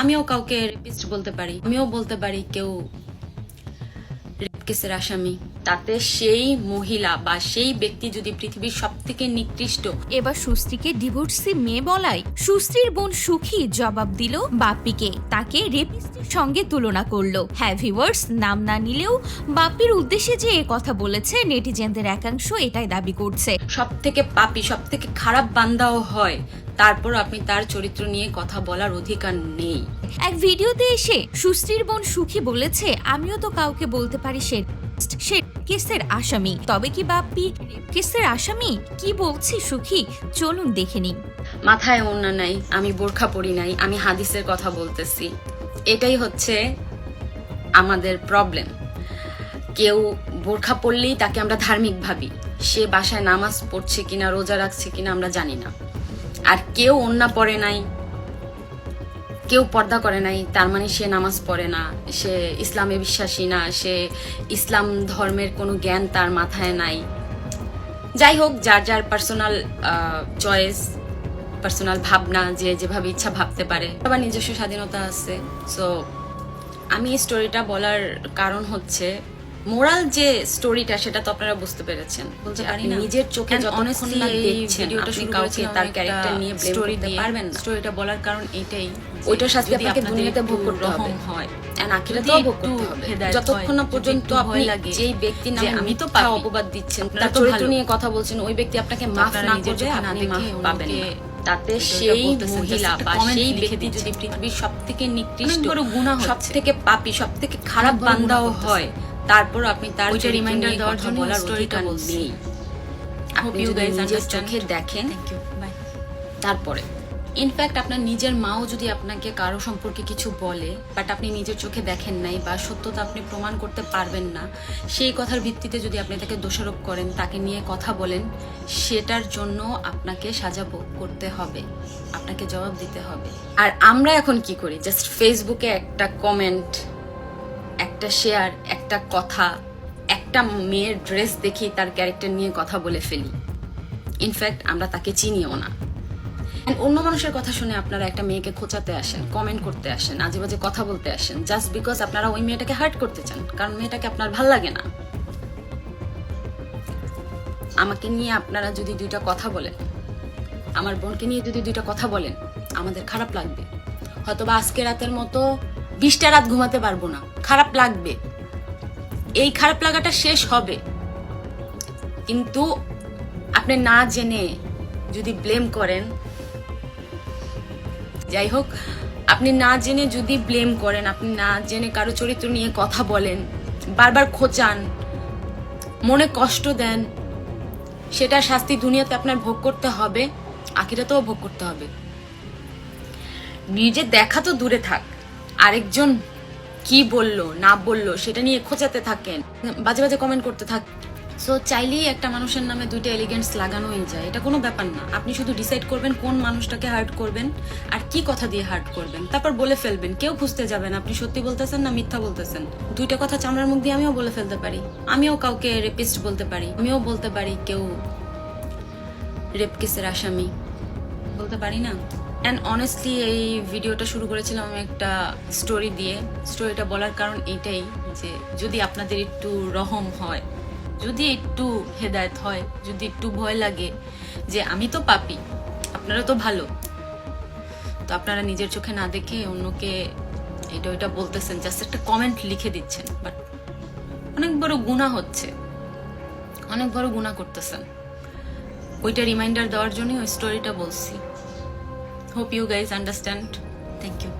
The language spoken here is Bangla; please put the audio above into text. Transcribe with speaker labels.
Speaker 1: আমিও কাউকে রেপিস্ট বলতে পারি আমিও বলতে পারি কেউ রেপ কেসের আসামি। তাতে সেই মহিলা বা সেই ব্যক্তি যদি পৃথিবীর সব থেকে নিকৃষ্ট
Speaker 2: এবার সুশ্রীকে ডিভোর্সি মেয়ে বলায় সুশ্রীর বোন সুখী জবাব দিল বাপ্পিকে। তাকে রেপিস্টের সঙ্গে তুলনা করল। হ্যাঁ ভিউয়ার্স নাম না নিলেও বাপ্পির উদ্দেশ্যে যে এ কথা বলেছে নেটিজেনদের একাংশ এটাই দাবি করছে।
Speaker 1: সব থেকে পাপি সব থেকে খারাপ বান্দাও হয়। তারপর আপনি তার চরিত্র নিয়ে কথা বলার অধিকার নেই।
Speaker 2: এক ভিডিওতে এসে সুশ্রীর বোন সুখী বলেছে, আমিও তো কাউকে বলতে পারি সে সে কেসের আসামি। তবে কি বাপ্পি, কেসের আসামি? কি বলছি সুখী? চলুন দেখে নিন
Speaker 1: মাথায় ওন্না নাই, আমি বোরখা পরি নাই, আমি হাদিসের কথা বলতেছি। এটাই হচ্ছে আমাদের প্রবলেম কেউ বোরখা পড়লেই তাকে আমরা ধার্মিক ভাবি। সে বাসায় নামাজ পড়ছে কিনা, রোজা রাখছে কিনা আমরা জানি না। আর কেউ ওন্না পড়ে নাই কেউ পর্দা করে নাই, তার মানে সে নামাজ পড়ে না, সে ইসলামে বিশ্বাসী না, সে ইসলাম ধর্মের কোনো জ্ঞান তার মাথায় নাই। যাই হোক, যার যার পার্সোনাল চয়েস পার্সোনাল ভাবনা, যে যেভাবে ইচ্ছা ভাবতে পারে। আবার নিজস্ব স্বাধীনতা আছে সো আমি এই স্টোরিটা বলার কারণ হচ্ছে মোরাল যে স্টোরিটা সেটা তো আপনারা বুঝতে পেরেছেন। বলতে পারি না। নিজের চোখে যতক্ষণ না দেখছেন আপনি কাউকে তার ক্যারেক্টার নিয়ে করতে
Speaker 3: দিয়ে।
Speaker 1: পারবেন না।
Speaker 3: স্টোরিটা বলার কারণ এটাই যে
Speaker 1: ওইটার শাস্তি আপনাকে দুনিয়াতে ভোগ করতে হবে।
Speaker 3: হয়
Speaker 1: যতক্ষণ না পর্যন্ত আপনি যেই ব্যক্তি নামে
Speaker 3: আমি তো
Speaker 1: অপবাদ দিচ্ছেন তার চরিত্র নিয়ে কথা বলছেন ওই ব্যক্তি আপনাকে মাফ না
Speaker 3: না
Speaker 1: আপনি মাফ পাবেন না। তাতে সেই মহিলা বা সেই ব্যক্তি যদি পৃথিবীর সব থেকে নিকৃষ্ট সব থেকে পাপি সব থেকে খারাপ বান্দাও হয় তারপর আপনি তার
Speaker 3: ওইটা
Speaker 1: নিয়ে
Speaker 3: দেওয়ার জন্যই
Speaker 1: বলার
Speaker 3: বলছি।
Speaker 1: আপনি যদি নিজের চোখে দেখেন
Speaker 3: থ্যাংক ইউ বাই
Speaker 1: তারপরে। ইনফ্যাক্ট আপনার নিজের মাও যদি আপনাকে কারও সম্পর্কে কিছু বলে বাট আপনি নিজের চোখে দেখেন নাই বা সত্যতা আপনি প্রমাণ করতে পারবেন না সেই কথার ভিত্তিতে যদি আপনি তাকে দোষারোপ করেন তাকে নিয়ে কথা বলেন সেটার জন্য আপনাকে সাজা ভোগ করতে হবে। আপনাকে জবাব দিতে হবে। আর আমরা এখন কি করি? জাস্ট ফেসবুকে একটা কমেন্ট একটা শেয়ার, একটা কথা, একটা মেয়ের ড্রেস দেখেই তার ক্যারেক্টার নিয়ে কথা বলে ফেলি। ইনফ্যাক্ট আমরা তাকে চিনিও না। অন্য মানুষের কথা শুনে আপনারা একটা মেয়েকে খোঁচাতে আসেন কমেন্ট করতে আসেন আজে বাজে কথা বলতে আসেন জাস্ট বিকজ আপনারা ওই মেয়েটাকে হার্ট করতে চান, কারণ মেয়েটাকে আপনার ভালো লাগে না। আমাকে নিয়ে আপনারা যদি দুইটা কথা বলেন, আমার বোনকে নিয়ে যদি দুইটা কথা বলেন, আমাদের খারাপ লাগবে। হয়তোবা আজকে রাতের মতো বিশটা রাত ঘুমাতে পারব না। খারাপ লাগবে। এই খারাপ লাগাটা শেষ হবে। কিন্তু আপনি না জেনে যদি ব্লেম করেন, যাই হোক, আপনি না জেনে যদি ব্লেম করেন, আপনি না জেনে কারও চরিত্র নিয়ে কথা বলেন, বারবার খোঁচান, মনে কষ্ট দেন, সেটা শাস্তি দুনিয়াতে আপনার ভোগ করতে হবে, আখিরাতেও ভোগ করতে হবে। নিজে দেখা তো দূরে থাক। আরেকজন কি বলল, না বলল, সেটা নিয়ে খোঁচাতে থাকেন। বাজে বাজে কমেন্ট করতে থাক সো চাইলেই একটা মানুষের নামে দুইটা এলিগেন্টস লাগানোই যায়। এটা কোনো ব্যাপার না। আপনি শুধু ডিসাইড করবেন কোন মানুষটাকে হার্ট করবেন আর কি কথা দিয়ে হার্ট করবেন। তারপর বলে ফেলবেন, কেউ খুঁজতে যাবেন আপনি সত্যি বলতেছেন না মিথ্যা বলতেছেন? দুইটা কথা চামড়ার মুখ দিয়ে আমিও বলে ফেলতে পারি। আমিও কাউকে রেপিস্ট বলতে পারি। আমিও বলতে পারি কেউ রেপ কেসের আসামি। বলতে পারি না? অ্যান্ড অনেস্টলি এই ভিডিওটা শুরু করেছিলাম আমি একটা স্টোরি দিয়ে। স্টোরিটা বলার কারণ এইটাই যে, যদি আপনাদের একটু রহম হয়, যদি একটু হেদায়েত হয়, যদি একটু ভয় লাগে যে, আমি তো পাপি, আপনারা তো ভালো। তো আপনারা নিজের চোখে না দেখে অন্যকে এটা ওইটা বলতেছেন জাস্ট একটা কমেন্ট লিখে দিচ্ছেন। বাট অনেক বড় গুণা হচ্ছে। অনেক বড় গুণা করতেছেন। ওইটা রিমাইন্ডার দেওয়ার জন্যই ওই স্টোরিটা বলছি। Hope you guys understand. Thank you.